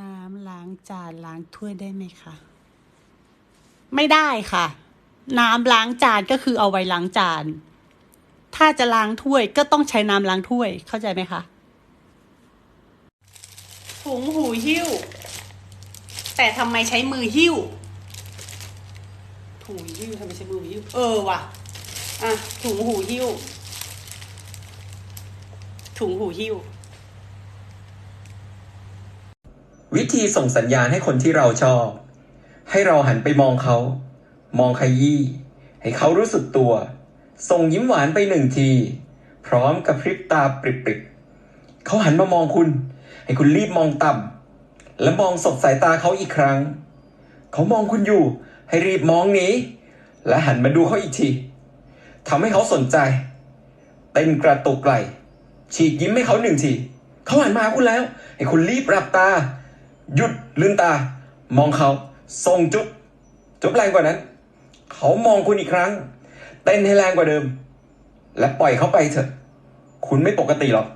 น้ำล้างจานล้างถ้วยได้ไหมคะ ไม่ได้ค่ะ น้ำล้างจานก็คือเอาไว้ล้างจาน ถ้าจะล้างถ้วยก็ต้องใช้น้ำล้างถ้วยเข้าใจไหมคะถุงหูหิ้ว แต่ทำไมใช้มือหิ้วถุงหิ้วทำไมใช้มือหิ้วเออว่ะอะถุงหูหิ้วถุงหูหิ้ว วิธีส่งสัญญาณให้คนที่เราชอบ ให้เราหันไปมองเขา มองขยี้ให้เขารู้สึกตัว ส่งยิ้มหวานไปหนึ่งที พร้อมกับพริบตาปริบๆเขาหันมามองคุณ ให้คุณรีบมองต่ำและมองสบสายตาเขาอีกครั้ง เขามองคุณอยู่ ให้รีบมองหนีและหันมาดูเขาอีกทีทำให้เขาสนใจ เต้นกระตุกไหลฉีกยิ้มให้เขาหนึ่งทีเขาหันมาคุณแล้ว ให้คุณรีบรับตา หยุดลืมตา มองเขาส่งจุ๊บจุ๊บแรงกว่านั้น เขามองคุณอีกครั้ง เต้นให้แรงกว่าเดิม และปล่อยเขาไปเถอะ คุณไม่ปกติหรอก